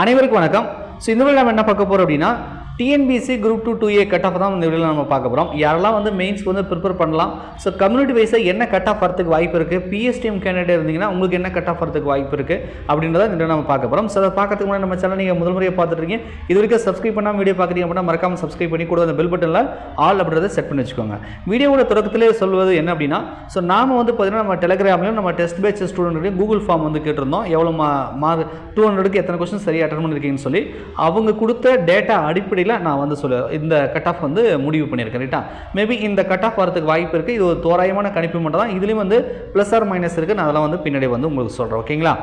அனைவருக்கும் வணக்கம். ஸோ இந்த வீடியோ நம்ம என்ன பார்க்க போகிறோம் அப்படின்னா TNPSC group two two A cut off தான் இந்த வீடியோவில் நம்ம பார்க்க போகிறோம் யாரெல்லாம் வந்து மெயின்ஸ்க்கு வந்து ப்ரிப்பேர் பண்ணலாம்? ஸோ கம்யூனிட்டி வைஸாக என்ன கட் ஆஃப் வரதுக்கு வாய்ப்பு இருக்குது பிஎஸ்டிஎம் கேண்டிடேட் இருந்தீங்கன்னா உங்களுக்கு என்ன கட் ஆஃப் வரதுக்கு வாய்ப்பு இருக்குது அப்படின்றத இந்த நம்ம பார்க்க போகிறோம் ஸோ அதை பார்க்கறதுக்கு முன்னாடி நம்ம சேனல் நீங்கள் முதல் முறையாக பார்த்துருக்கீங்க இது வரைக்கும் சப்ஸ்கிரைப் பண்ணாமல் வீடியோ பார்க்குறீங்க அப்படின்னா மறக்காமல் சப்ஸ்கிரைப் பண்ணி கூட அந்த பெல் பட்டனில் ஆல் அப்படின்றத செட் பண்ணி வச்சுக்கோங்க. வீடியோவோட தொடக்கத்திலே சொல்வது என்ன அப்படின்னா ஸோ நாம் வந்து பார்த்தீங்கன்னா நம்ம டெலிகிராம்லையும் நம்ம டெஸ்ட் பேட்ச் ஸ்டூடெண்ட்டையும் கூகுள் ஃபார்ம் வந்து கேட்டிருந்தோம். எவ்வளோ மா மார்க் டூ ஹண்ட்ரடுக்கு எத்தனை கொஸ்டின் சரியாக அட்டன் பண்ணியிருக்கீங்கன்னு சொல்லி. அவங்க கொடுத்த டேட்டா அடிப்படையில் நான் வந்து சொல்ல இந்த கட் ஆஃப் வந்து முடிவு பண்ணியிருக்கேன் ரைட்டா மேபி இந்த கட் ஆஃப் வரதுக்கு வாய்ப்பு இருக்குது இது ஒரு தோராயமான கணிப்பு மட்டும் தான். இதுலேயும் வந்து ப்ளஸ் ஆர் மைனஸ் இருக்குது நான் அதெல்லாம் வந்து பின்னாடி வந்து உங்களுக்கு சொல்கிறேன் ஓகேங்களா?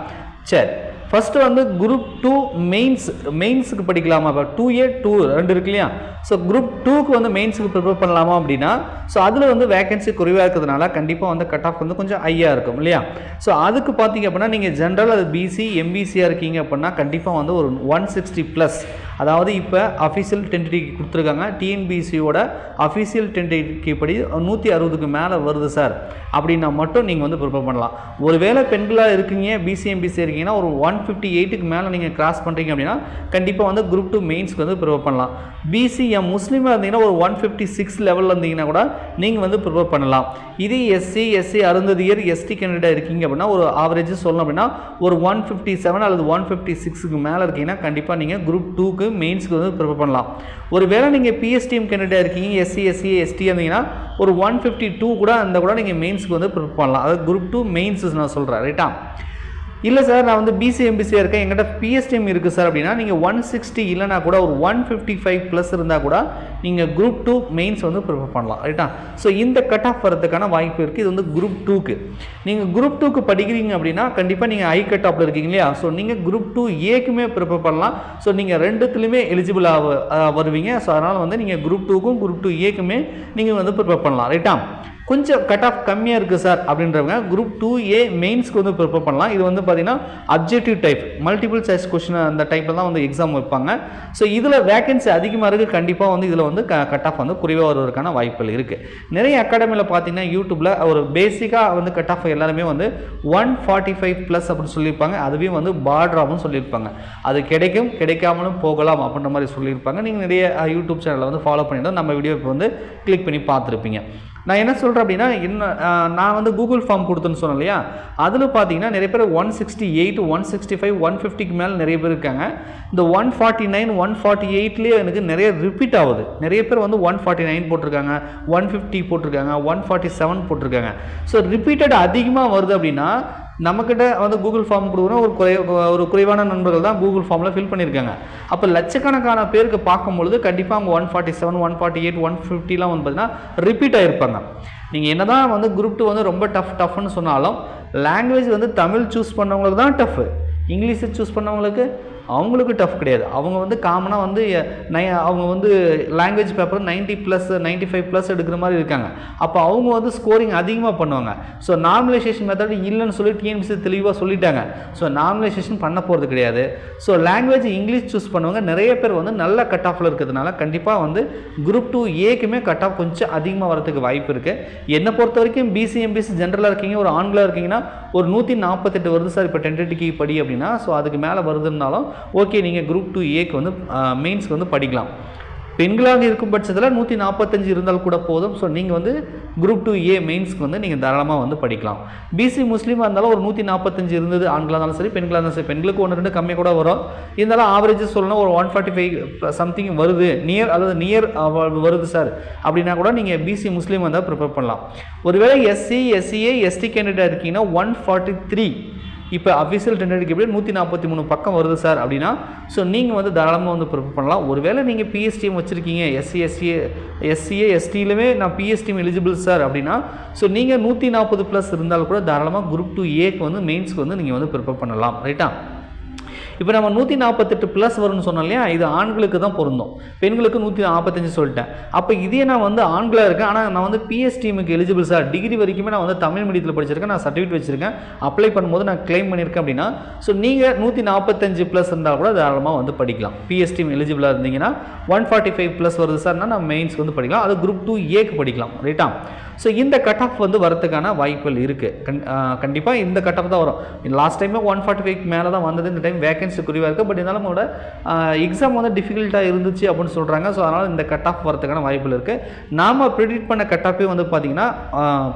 சரி ஃபஸ்ட்டு வந்து குரூப் டூ மெயின்ஸ் மெயின்ஸுக்கு படிக்கலாமா? இப்போ டூ ஏ டூ ரெண்டு இருக்கு இல்லையா? ஸோ குரூப் டூக்கு வந்து மெயின்ஸுக்கு ப்ரிப்பேர் பண்ணலாமா அப்படின்னா ஸோ அதில் வந்து வேகன்சி குறைவாக இருக்கிறதுனால கண்டிப்பாக வந்து கட் ஆஃப் வந்து கொஞ்சம் ஹையாக இருக்கும் இல்லையா? ஸோ அதுக்கு பார்த்தீங்க அப்படின்னா நீங்கள் ஜென்ரல் அது பிசி எம்பிசியாக இருக்கீங்க அப்படின்னா கண்டிப்பாக வந்து ஒரு ஒன் சிக்ஸ்டி ப்ளஸ் அதாவது இப்போ அஃபிஷியல் டென்டிட்டி கொடுத்துருக்காங்க. டிஎன்பிசியோட அஃபிஷியல் டென்டிட்டி படி நூற்றி அறுபதுக்கு மேலே வருது சார் அப்படின்னா மட்டும் நீங்கள் வந்து ப்ரிப்பேர் பண்ணலாம். ஒருவேளை பெண்களாக இருக்கீங்க பிசிஎம்பிசி இருக்கீங்கன்னா ஒரு ஒன் ஃபிஃப்டி எயிட்டுக்கு மேலே நீங்கள் கிராஸ் பண்ணுறீங்க அப்படின்னா கண்டிப்பாக வந்து குரூப் டூ மெயின்ஸ்க்கு வந்து ப்ரிப்பேர் பண்ணலாம். பிசிஎம் முஸ்லீமாக இருந்தீங்கன்னா ஒரு ஒன் ஃபிஃப்டி சிக்ஸ் லெவலில் இருந்தீங்கன்னா கூட நீங்கள் வந்து ப்ரிப்பேர் பண்ணலாம். இது SC SC Arunthathiyar ST candidate இருக்கீங்க அப்படின்னா ஒரு ஆவரேஜ் சொல்லணும் அப்படின்னா ஒரு ஒன் ஃபிஃப்டி செவன் அல்லது ஒன் ஃபிஃப்டி சிக்ஸுக்கு மேலே இருக்கீங்கன்னா கண்டிப்பாக நீங்கள் குரூப் டூக்கு மெயின்ஸ்க்கு வந்து ப்ரிப்பேர் பண்ணலாம். ஒரு வேளை நீங்கள் பிஎஸ்டிஎம் கேண்டிடேட் இருக்கீங்க எஸ்சி எஸ்சி எஸ்டி இருந்தீங்கன்னா ஒரு ஒன் ஃபிஃப்டி டூ கூட அந்த கூட நீங்கள் மெயின்ஸ்க்கு வந்து ப்ரிப்பேர் பண்ணலாம். அதாவது குரூப் டூ மெயின்ஸ் நான் சொல்கிறேன் ரைட்டா இல்லை சார் நான் வந்து பிசி எம்பிசியாக இருக்கேன். எங்கிட்ட பிஎஸ்டிஎம் இருக்குது சார் அப்படின்னா நீங்கள் ஒன் சிக்ஸ்டி இல்லைனா கூட ஒரு ஒன் ஃபிஃப்டி ஃபைவ் ப்ளஸ் இருந்தால் கூட நீங்கள் குரூப் டூ மெயின்ஸ் வந்து ப்ரிப்பேர் பண்ணலாம். ரைட்டா ஸோ இந்த கட் ஆஃப் வரதுக்கான வாய்ப்பு இருக்குது இது வந்து குரூப் டூக்கு நீங்கள் குரூப் டூக்கு படிக்கிறீங்க அப்படின்னா கண்டிப்பாக நீங்கள் ஐ கட் ஆஃபில் இருக்கீங்க இல்லையா? ஸோ நீங்கள் குரூப் டூ ஏக்குமே ப்ரிப்பேர் பண்ணலாம். ஸோ நீங்கள் ரெண்டுத்துலையுமே எலிஜிபிள் ஆக வருவீங்க. ஸோ அதனால் வந்து நீங்கள் குரூப் டூக்கும் குரூப் டூ ஏக்குமே நீங்கள் வந்து ப்ரிப்பேர் பண்ணலாம். ரைட்டா கொஞ்சம் கட் ஆஃப் கம்மியாக இருக்குது சார் அப்படின்றவங்க குரூப் டூ ஏ மெயின்ஸ்க்கு வந்து ப்ரிப்பேர் பண்ணலாம். இது வந்து பார்த்தீங்கன்னா objective type multiple choice question அந்த டைப்பில் தான் வந்து எக்ஸாம் வைப்பாங்க. ஸோ இதில் வேகன்சி அதிகமாக இருக்குது கண்டிப்பாக வந்து இதில் வந்து கட் ஆஃப் வந்து குறைவாக வருவதற்கான வாய்ப்புகள் இருக்குது நிறைய அகாடமியில் பார்த்தீங்கன்னா யூடியூப்பில் ஒரு பேசிக்காக வந்து கட் ஆஃப் எல்லாருமே வந்து ஒன் ஃபார்ட்டி ஃபைவ் ப்ளஸ் அப்படின்னு சொல்லியிருப்பாங்க. அதுவே வந்து பார்ட்ராப்னு சொல்லியிருப்பாங்க. அது கிடைக்கும் கிடைக்காமலும் போகலாம் அப்படின்ற மாதிரி சொல்லியிருப்பாங்க. நீங்கள் நிறைய யூடியூப் சேனலில் வந்து ஃபாலோ பண்ணி தான் நம்ம வீடியோ இப்போ வந்து கிளிக் பண்ணி பார்த்துருப்பீங்க. நான் என்ன சொல்கிறேன் அப்படின்னா இன்னும் நான் வந்து கூகுள் ஃபார்ம் கொடுத்தேன்னு சொன்னேன் இல்லையா? அதில் பார்த்தீங்கன்னா நிறைய பேர் one sixty eight one sixty five one ஃபிஃப்டிக்கு மேலே நிறைய பேர் இருக்காங்க. இந்த one forty nine one forty எயிட்லேயே எனக்கு நிறைய ரிப்பீட் ஆகுது. நிறைய பேர் வந்து ஒன் ஃபார்ட்டி நைன் போட்டிருக்காங்க ஒன் ஃபிஃப்டி போட்டிருக்காங்க ஒன் ஃபார்ட்டி செவன் போட்டிருக்காங்க. ஸோ ரிப்பீட்டட் அதிகமாக வருது அப்படின்னா நம்மக்கிட்ட வந்து கூகுள் ஃபார்ம் கொடுக்குறோம் ஒரு குறை ஒரு குறைவான நண்பர்கள் தான் கூகுள் ஃபார்மில் ஃபில் பண்ணியிருக்காங்க. அப்போ லட்சக்கணக்கான பேருக்கு பார்க்கும்பொழுது கண்டிப்பாக அவங்க one forty seven one forty eight one ஃபிஃப்டிலாம் வந்து பார்த்தீங்கன்னா ரிப்பீட் ஆகிருப்பாங்க நீங்கள் என்ன தான் வந்து குரூப் டூ வந்து ரொம்ப டஃப் டஃப்னு சொன்னாலும் லாங்குவேஜ் வந்து தமிழ் சூஸ் பண்ணவங்களுக்கு தான் டஃப் இங்கிலீஷை சூஸ் பண்ணவங்களுக்கு அவங்களுக்கு டஃப் கிடையாது. அவங்க வந்து காமனாக வந்து நை அவங்க வந்து language paper 90 plus ninety five plus எடுக்கிற மாதிரி இருக்காங்க. அப்போ அவங்க வந்து ஸ்கோரிங் அதிகமாக பண்ணுவாங்க. ஸோ நார்மலைசேஷன் மெத்தட் இல்லைன்னு சொல்லி டிஎன்பிசி தெளிவாக சொல்லிட்டாங்க. ஸோ நார்மலைசேஷன் பண்ண போகிறது கிடையாது. ஸோ லாங்குவேஜ் இங்கிலீஷ் சூஸ் பண்ணுவாங்க. நிறைய பேர் வந்து நல்ல கட் ஆஃபில் இருக்கிறதுனால கண்டிப்பாக வந்து குரூப் டூ ஏக்குமே கட் ஆஃப் கொஞ்சம் அதிகமாக வரதுக்கு வாய்ப்பு இருக்குது என்னை பொறுத்த வரைக்கும் பிசி எம்பிசி ஜென்ரலாக இருக்கீங்க ஒரு ஆண்களாக இருக்கீங்கன்னா ஒரு நூற்றி நாற்பத்தெட்டு வருது சார். இப்போ டென்டெட்டிக்கு படி அப்படின்னா ஸோ அதுக்கு மேலே வருதுன்னாலும் ஓகே நீங்கள் குரூப் டூ ஏக்கு வந்து மெயின்ஸ்க்கு வந்து படிக்கலாம். பெண்களாக இருக்கும் பட்சத்தில் நூற்றி நாற்பத்தஞ்சு இருந்தால் கூட போதும். ஸோ நீங்கள் வந்து குரூப் டூ ஏ மெயின்ஸ்க்கு வந்து நீங்கள் தாராளமாக வந்து படிக்கலாம். பிசி முஸ்லீமாக இருந்தாலும் ஒரு நூற்றி நாற்பத்தஞ்சு இருந்தது. ஆண்களாக இருந்தாலும் சரி பெண்களாக இருந்தாலும் சரி. பெண்களுக்கு ஒன்று ரெண்டு கம்மி கூட வரும். இருந்தாலும் ஆவரேஜ் சொல்லணும் ஒரு ஒன் ஃபார்ட்டி ஃபைவ் சம்திங் வருது நியர் அல்லது நியர் வருது சார் அப்படின்னா கூட நீங்கள் பிசி முஸ்லீம் வந்தால் ப்ரிப்பேர் பண்ணலாம். ஒருவேளை எஸ்சி எஸ்சிஏ எஸ்டி கேண்டிடேட் இருக்கீங்கன்னா ஒன் ஃபார்ட்டி த்ரீ இப்போ அஃபிஷியல் டெண்டருக்கு எப்படி நூற்றி நாற்பத்தி மூணு பக்கம் வருது சார் அப்படின்னா ஸோ நீங்கள் வந்து தாராளமாக வந்து ப்ரிப்பேர் பண்ணலாம். ஒருவேளை நீங்கள் பிஎஸ்டிஎம் வச்சுருக்கீங்க எஸ்சி எஸ்சி எஸ்சிஏ எஸ்டியிலுமே நான் பிஎஸ்டிஎம் எலிஜிபிள் சார் அப்படின்னா ஸோ நீங்கள் நூற்றி நாற்பது ப்ளஸ் இருந்தால் கூட தாராளமாக குரூப் டூ ஏக்கு வந்து மெயின்ஸ்க்கு வந்து நீங்கள் வந்து ப்ரிப்பேர் பண்ணலாம். ரைட்டா இப்போ நம்ம நூற்றி நாற்பத்தெட்டு ப்ளஸ் வரும்னு சொன்னோம் இல்லையா? இது ஆண்களுக்கு தான் பொருந்தும். பெண்களுக்கு நூற்றி நாற்பத்தஞ்சு சொல்லிட்டேன். அப்போ இதே நான் வந்து ஆண்களாக இருக்கேன். ஆனால் நான் வந்து பிஎஸ் டீமுக்கு எலிஜிபிள் சார் டிகிரி வரைக்குமே நான் வந்து தமிழ் மீடியத்தில் படிச்சிருக்கேன். நான் சர்டிஃபிகேட் வச்சிருக்கேன். அப்ளை பண்ணும்போது நான் க்ளைம் பண்ணியிருக்கேன் அப்படின்னா ஸோ நீங்கள் நூற்றி நாற்பத்தஞ்சு ப்ளஸ் இருந்தால் கூட தாராளமாக வந்து படிக்கலாம். பிஎஸ் டீம் எலிஜிபிளாக இருந்தீங்கன்னா ஒன் ஃபார்ட்டி ஃபைவ் ப்ளஸ் வருது சார்னா நான் மெயின்ஸ் வந்து படிக்கலாம். அது குரூப் டூ ஏக்கு படிக்கலாம். ரைட்டா ஸோ இந்த கட் ஆஃப் வந்து வரதுக்கான வாய்ப்புகள் இருக்குது கண் கண்டிப்பாக இந்த கட் ஆஃப் தான் வரும். லாஸ்ட் டைமே ஒன் ஃபார்ட்டி ஃபைவ் மேலே தான் வந்தது. இந்த டைம் வேகன்சி குறைவாக இருக்குது பட் இருந்தாலும் கூட எக்ஸாம் வந்து டிஃபிகல்ட்டாக இருந்துச்சு அப்படின்னு சொல்கிறாங்க ஸோ அதனால் இந்த கட் ஆஃப் வரதுக்கான வாய்ப்புகள் இருக்குது நாம் ப்ரிடிக்ட் பண்ண கட் ஆஃபே வந்து பார்த்திங்கன்னா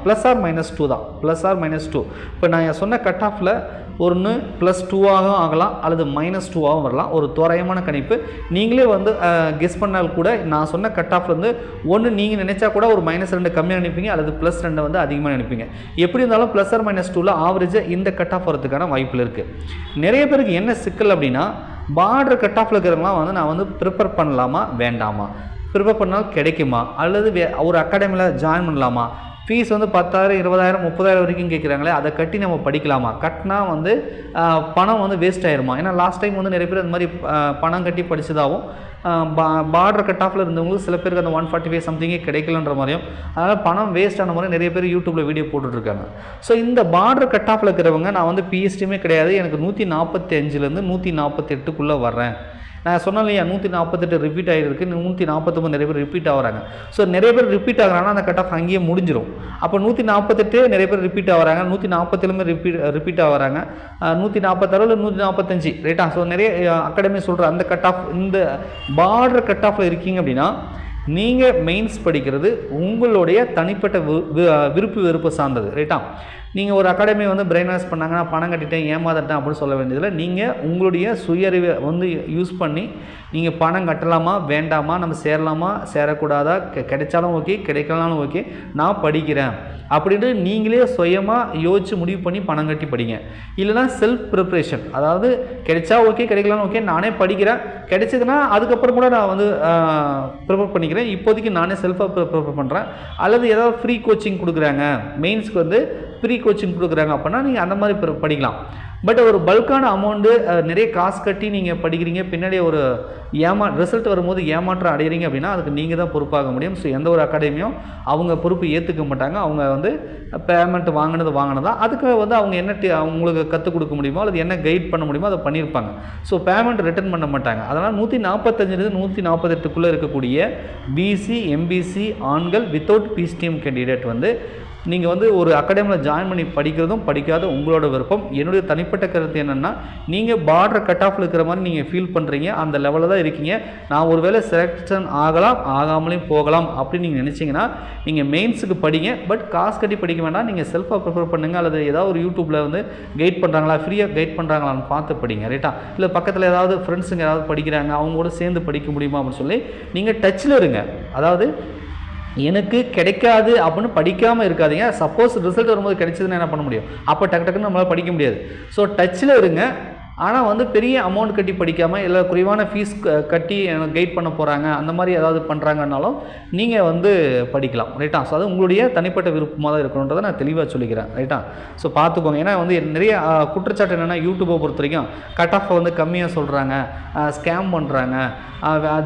ப்ளஸ் ஆர் மைனஸ் டூ தான். ப்ளஸ் ஆர் மைனஸ் டூ இப்போ நான் சொன்ன கட் ஆஃபில் ஒன்று ப்ளஸ் டூவாகவும் ஆகலாம் அல்லது மைனஸ் டூவாகவும் வரலாம். ஒரு தோராயமான கணிப்பு. நீங்களே வந்து கெஸ் பண்ணால் கூட நான் சொன்ன கட் ஆஃப்லேருந்து ஒன்று நீங்கள் நினச்சா கூட ஒரு மைனஸ் ரெண்டு கம்மியாக நினைப்பீங்க அல்லது ப்ளஸ் ரெண்டை வந்து அதிகமாக நினைப்பீங்க. எப்படி இருந்தாலும் ப்ளஸ் ஆர் மைனஸ் டூவில் ஆவரேஜாக இந்த கட் ஆஃப் வரதுக்கான வாய்ப்பில் இருக்குது நிறைய பேருக்கு என்ன சிக்கல் அப்படின்னா பார்டர் கட் ஆஃபில் இருக்கிறவங்களாம் வந்து நான் வந்து ப்ரிப்பேர் பண்ணலாமா வேண்டாமா? ப்ரிப்பேர் பண்ணால் கிடைக்குமா? அல்லது வே ஒரு அகாடமியில் ஜாயின் பண்ணலாமா? ஃபீஸ் வந்து பத்தாயிரம் இருபதாயிரம் முப்பதாயிரம் வரைக்கும் கேட்குறாங்களே அதை கட்டி நம்ம படிக்கலாமா? கட்டினா வந்து பணம் வந்து வேஸ்ட் ஆயிருமா? ஏன்னா லாஸ்ட் டைம் வந்து நிறைய பேர் அந்த மாதிரி பணம் கட்டி படித்ததாகவும் பார்டர் கட் ஆஃபில் இருந்தவங்களுக்கு சில பேருக்கு அந்த ஒன் ஃபார்ட்டி ஃபைவ் சம்திங்கே கிடைக்கலன்ற மாதிரியும் அதனால் பணம் வேஸ்ட் ஆன மாதிரி நிறைய பேர் யூடியூப்பில் வீடியோ போட்டுட்ருக்காங்க. ஸோ இந்த பார்டர் கட் ஆஃபில் இருக்கிறவங்க நான் வந்து பிஎஸ்டியுமே கிடையாது. எனக்கு நூற்றி நாற்பத்தி அஞ்சுலேருந்து நூற்றி நாற்பத்தெட்டுக்குள்ளே வர்றேன். நான் சொன்னேன் இல்லையா நூற்றி நாற்பத்தெட்டு ரிப்பீட் ஆகிருக்கு நூற்றி நாற்பத்தொம்பது நிறைய பேர் ரிப்பீட் ஆகிறாங்க. ஸோ நிறைய பேர் ரிப்பீட் ஆகுறாங்கன்னா அந்த கட் ஆஃப் அங்கேயே முடிஞ்சிடும் அப்போ நூற்றி நாற்பத்தெட்டு நிறைய பேர் ரிப்பீட் ஆகிறாங்க நூற்றி நாற்பத்தேழுமே ரிப்பீட் ரிப்பீட் ஆகிறாங்க. நூற்றி நாற்பத்தாறு இல்லை நூற்றி நாற்பத்தஞ்சு ரைட்டா ஸோ நிறைய அகாடமி சொல்கிற அந்த கட் ஆஃப் இந்த பார்டர் கட் ஆஃபில் இருக்கீங்க அப்படின்னா நீங்கள் மெயின்ஸ் படிக்கிறது உங்களுடைய தனிப்பட்ட வி- விருப்பு வெறுப்பு சார்ந்தது ரைட்டா நீங்கள் ஒரு அகாடமி வந்து பிரெயின் வாஷ் பண்ணாங்கன்னா பணம் கட்டிட்டேன் ஏமாதட்டேன் அப்படின்னு சொல்ல வேண்டியதில்லை. நீங்கள் உங்களுடைய சுயறிவை வந்து யூஸ் பண்ணி நீங்கள் பணம் கட்டலாமா வேண்டாமா நம்ம சேரலாமா சேரக்கூடாதா கிடைச்சாலும் ஓகே கிடைக்கலனாலும் ஓகே நான் படிக்கிறேன் அப்படின்ட்டு நீங்களே சுயமாக யோசித்து முடிவு பண்ணி பணம் கட்டி படிங்க. இல்லைனா செல்ஃப் ப்ரிப்ரேஷன் அதாவது கிடைச்சா ஓகே கிடைக்கலனாலும் ஓகே நானே படிக்கிறேன். கிடைச்சதுன்னா அதுக்கப்புறம் கூட நான் வந்து ப்ரிப்பேர் பண்ணிக்கிறேன். இப்போதைக்கு நானே செல்ஃபாக ப்ரிப்பேர் பண்ணுறேன் அல்லது ஏதாவது ஃப்ரீ கோச்சிங் கொடுக்குறாங்க. மெயின்ஸ்க்கு வந்து ஃப்ரீ கோச்சிங் கொடுக்குறாங்க அப்படின்னா நீங்கள் அந்த மாதிரி படிக்கலாம். பட் ஒரு பல்கான அமௌண்ட்டு நிறைய காசு கட்டி நீங்கள் படிக்கிறீங்க பின்னாடி ஒரு ஏமா ரிசல்ட் வரும்போது ஏமாற்றம் அடைகிறீங்க அப்படின்னா அதுக்கு நீங்கள் தான் பொறுப்பாக முடியும். ஸோ எந்த ஒரு அகாடமியும் அவங்க பொறுப்பு ஏற்றுக்க மாட்டாங்க. அவங்க வந்து பேமெண்ட் வாங்கினது வாங்கினதா அதுக்கு வந்து அவங்க என்ன டி- அவங்களுக்கு கற்றுக் கொடுக்க முடியுமோ அல்லது என்ன கைட் பண்ண முடியுமோ அதை பண்ணியிருப்பாங்க. ஸோ பேமெண்ட் ரிட்டர்ன் பண்ண மாட்டாங்க. அதனால் நூற்றி நாற்பத்தஞ்சிலிருந்து நூற்றி நாற்பத்தெட்டுக்குள்ளே இருக்கக்கூடிய பிசி எம்பிசி ஆண்கள் வித்தவுட் பிஸ்டிஎம் கேண்டிடேட் வந்து நீங்கள் வந்து ஒரு அகாடமியில் ஜாயின் பண்ணி படிக்கிறதும் படிக்காத உங்களோட விருப்பம். என்னுடைய தனிப்பட்ட கருத்து என்னென்னா நீங்கள் பார்டர் கட் ஆஃபில் இருக்கிற மாதிரி நீங்கள் ஃபீல் பண்ணுறீங்க அந்த லெவலில் தான் இருக்கீங்க. நான் ஒரு வேளை செலெக்ஷன் ஆகலாம் ஆகாமலையும் போகலாம் அப்படின்னு நீங்கள் நினச்சிங்கன்னா நீங்கள் மெயின்ஸுக்கு படிங்க. பட் காசு கட்டி படிக்க வேண்டாம். நீங்கள் செல்ஃபாக ப்ரிஃபர் பண்ணுங்கள் அல்லது ஏதாவது ஒரு யூடியூப்பில் வந்து கைட் பண்ணுறாங்களா ஃப்ரீயாக கைட் பண்ணுறாங்களான்னு பார்த்து படிங்க ரைட்டா இல்லை பக்கத்தில் ஏதாவது ஃப்ரெண்ட்ஸுங்க ஏதாவது படிக்கிறாங்க அவங்க கூட சேர்ந்து படிக்க முடியுமா அப்படின்னு சொல்லி நீங்கள் டச்சில் இருங்க. அதாவது எனக்கு கிடைக்காது அப்படின்னு படிக்காமல் இருக்காதீங்க. சப்போஸ் ரிசல்ட் வரும்போது கிடைச்சதுன்னா என்ன பண்ண முடியும்? அப்போ டக்கு டக்குன்னு நம்மளால் படிக்க முடியாது. ஸோ டச்சில் இருங்க. ஆனால் வந்து பெரிய அமௌண்ட் கட்டி படிக்காமல் இல்லை குறைவான ஃபீஸ் கட்டி எனக்கு கைட் பண்ண போகிறாங்க அந்த மாதிரி ஏதாவது பண்ணுறாங்கன்னாலும் நீங்கள் வந்து படிக்கலாம் ரைட்டா ஸோ அது உங்களுடைய தனிப்பட்ட விருப்பமாக தான் இருக்கணுன்றதை நான் தெளிவாக சொல்லிக்கிறேன் ரைட்டா ஸோ பார்த்துக்கோங்க. ஏன்னா வந்து நிறைய குற்றச்சாட்டு என்னென்னா யூடியூப்பை பொறுத்த வரைக்கும் கட் ஆஃப் வந்து கம்மியாக சொல்கிறாங்க ஸ்கேம் பண்ணுறாங்க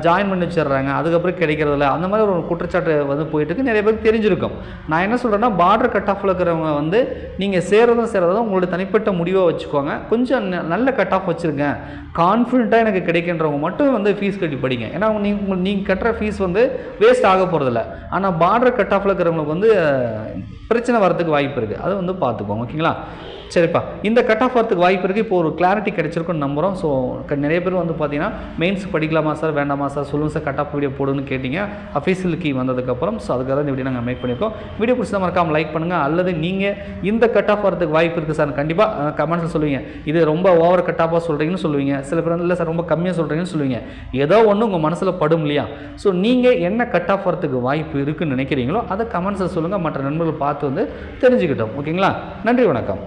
ஜாயின் பண்ணி வச்சிடுறாங்க அதுக்கப்புறம் கிடைக்கிறதில்ல அந்த மாதிரி ஒரு குற்றச்சாட்டு வந்து போயிட்டுருக்கு நிறைய பேருக்கு தெரிஞ்சிருக்கும். நான் என்ன சொல்கிறேன்னா பார்டர் கட் ஆஃபில் இருக்கிறவங்க வந்து நீங்கள் சேரதும் சேரதும் உங்களுடைய தனிப்பட்ட முடிவை வச்சுக்கோங்க. கொஞ்சம் நல்ல கட் ஆஃப் வச்சுருங்க கான்ஃபிடென்ட்டாக எனக்கு கிடைக்கின்றவங்க மட்டும் வந்து ஃபீஸ் கட்டி படிங்க. ஏன்னா நீங்கள் நீங்கள் கட்டுற ஃபீஸ் வந்து வேஸ்ட் ஆக போகிறதில்ல ஆனால் பார்டர் கட் ஆஃபில் இருக்கிறவங்களுக்கு வந்து பிரச்சனை வரதுக்கு வாய்ப்பு இருக்குது அதை வந்து பார்த்துக்கோங்க ஓகேங்களா சரிப்பா. இந்த கட் ஆஃப் வரத்துக்கு வாய்ப்பு இருக்குது இப்போ ஒரு கிளாரிட்டி கிடைச்சிருக்குன்னு நம்புகிறோம் ஸோ நிறைய பேர் வந்து பார்த்தீங்கன்னா மெயின்ஸ் படிக்கலாமா சார் வேண்டாமா சார் சொல்லுங்கள் சார் கட் ஆஃப் வீடியோ போடுன்னு கேட்டிங்க. அஃபீஷியல் கீ வந்ததுக்கப்புறம் ஸோ அதுக்காக இந்த வீடியோ நாங்கள் மேக் பண்ணியிருக்கோம். வீடியோ பிடிச்சா மறக்காமல் லைக் பண்ணுங்கள் அல்லது நீங்கள் இந்த கட் ஆஃப் வரதுக்கு வாய்ப்பு இருக்குது சார் கண்டிப்பாக கமெண்ட்ஸில் சொல்லுவீங்க. இது ரொம்ப ஓவர் கட் ஆஃபாக சொல்கிறீங்கன்னு சொல்லுவீங்க. சில பேர் வந்து இல்லை சார் ரொம்ப கம்மியாக சொல்கிறீங்கன்னு சொல்லுவீங்க. ஏதோ ஒன்று உங்கள் மனசில் படும் இல்லையா? ஸோ நீங்கள் என்ன கட் ஆஃப் வரதுக்கு வாய்ப்பு இருக்குன்னு நினைக்கிறீங்களோ அதை கமெண்ட்ஸில் சொல்லுங்கள் மற்ற நண்பர்கள் பார்த்து வந்து தெரிஞ்சுக்கிட்டோம். ஓகேங்களா? நன்றி வணக்கம்.